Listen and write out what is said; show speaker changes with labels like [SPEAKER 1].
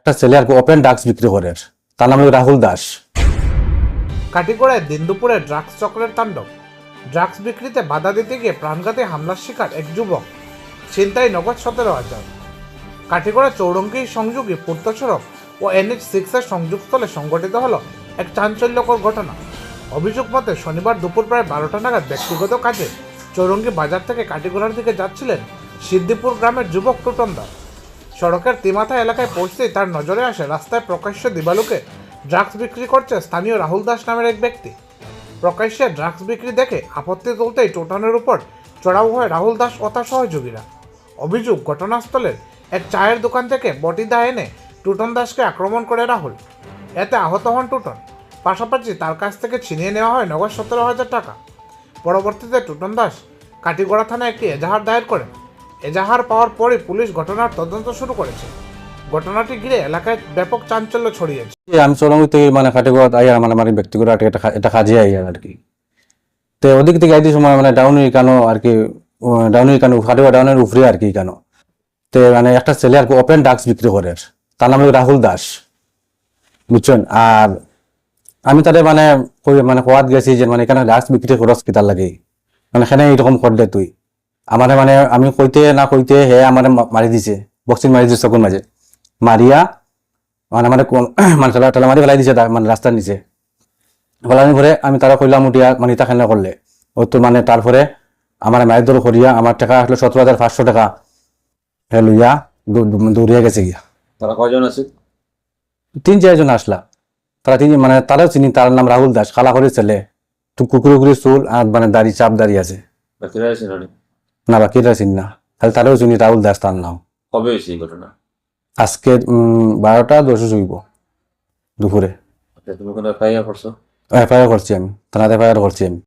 [SPEAKER 1] একটা ছেলে আর কি ওপেন ড্রাগস বিক্রি করে। তার নাম রাহুল দাস।
[SPEAKER 2] কাটিগড়ায় দিন দুপুরে ড্রাগস চক্রের তাণ্ডব। ড্রাগস বিক্রিতে বাধা দিতে গিয়ে প্রাণঘাতী হামলার শিকার এক যুবক। ছিনতাই নগদ সতেরো হাজার। কাটিগড়া চৌরঙ্গী সংযোগী পূর্ত সড়ক ও এনএইচ সিক্সের সংযোগস্থলে সংঘটিত হল এক চাঞ্চল্যকর ঘটনা। অভিযোগ মতে শনিবার দুপুর প্রায় বারোটা নাগাদ ব্যক্তিগত কাজে চৌরঙ্গী বাজার থেকে কাটিগড়ার দিকে যাচ্ছিলেন সিদ্দিপুর গ্রামের যুবক টুটন দাস সড়কের তিমাথা এলাকায় পৌঁছতেই তার নজরে আসে রাস্তায় প্রকাশ্য দিবালুকে ড্রাগস বিক্রি করছে স্থানীয় রাহুল দাস নামের এক ব্যক্তি। প্রকাশ্যে ড্রাগস বিক্রি দেখে আপত্তি তুলতেই টোটনের উপর চড়াও হয় রাহুল দাস ও তার সহযোগীরা। অভিযোগ, ঘটনাস্থলের এক চায়ের দোকান থেকে বটিদা এনে টুটন দাসকে আক্রমণ করে রাহুল। এতে আহত হন টুটন। পাশাপাশি তার কাছ থেকে ছিনিয়ে নেওয়া হয় নগদ সতেরো হাজার টাকা। পরবর্তীতে টুটন দাস কাটিগড়া থানায় একটি এজাহার দায়ের করেন। এজাহার পাওয়ার পরই পুলিশ ঘটনার তদন্ত শুরু করেছে। ঘটনাটি ঘিরে এলাকায় ব্যাপক চাঞ্চল্য ছড়িয়েছে।
[SPEAKER 1] আমি চরঙ্গি থেকে মানে কাটিগড় আইয়ার মানে আমার ব্যক্তিগত একটা খা- একটা কাজে আইয়ার আর কি। তো ওদিক থেকে আইতে সময় মানে ডাউনের কেন আর কি ডাউনের কেন কাটিগড় ডাউনের উপরে আর কি কেন। তো মানে একটা ছেলে আর কি ওপেন ড্রাগস বিক্রি করে তার নাম রাহুল দাস। বুঝছেন? আর আমি তাদের মানে মানে কোয়াত গেছি যে মানে এখানে ড্রাগস বিক্রি করস কি তার লাগে মানে এখানে এরকম করলে তুই। আমারে মানে আমি কইতে না কইতে হে আমারে মারি দিছে। বক্সিং মারি দিছে চকুর মাঝে। মারিয়া মানে মানে মানে তালা তালা মারি ফেলাই দিছে তার মানে রাস্তার নিচে। ফেলানোর পরে আমি তারা কইলাম উঠিয়া মানে ইটা খেলা করলে। ও তো মানে তারপরে আমার মায়ের দর করিয়া আমার টাকা আসলে সতেরো হাজার পাঁচশো টাকা। হে লইয়া দৌ- দৌড়িয়া গেছে গিয়া।
[SPEAKER 3] তারা কয়জন আছে?
[SPEAKER 1] তিন চারজন আসলা। তারা তিন মানে তারাও চিনি তার নাম রাহুল দাস খালা করে ছেলে। তো কুকুর কুকুরি চুল আর মানে দাড়ি চাপ দাড়ি আছে।
[SPEAKER 3] বাকিরা আছে না
[SPEAKER 1] বাকিরা চিন না। তাহলে তারাও চিনি রাহুল দাস তার নাম।
[SPEAKER 3] কবে হয়েছে এই ঘটনা?
[SPEAKER 1] আজকে বারোটা দশ চুইব দুপুরে।
[SPEAKER 3] আচ্ছা, তুমি কোনো এফআইআর করছ?
[SPEAKER 1] এফআইআর করছি আমি থানাতে এফআইআর করছি আমি।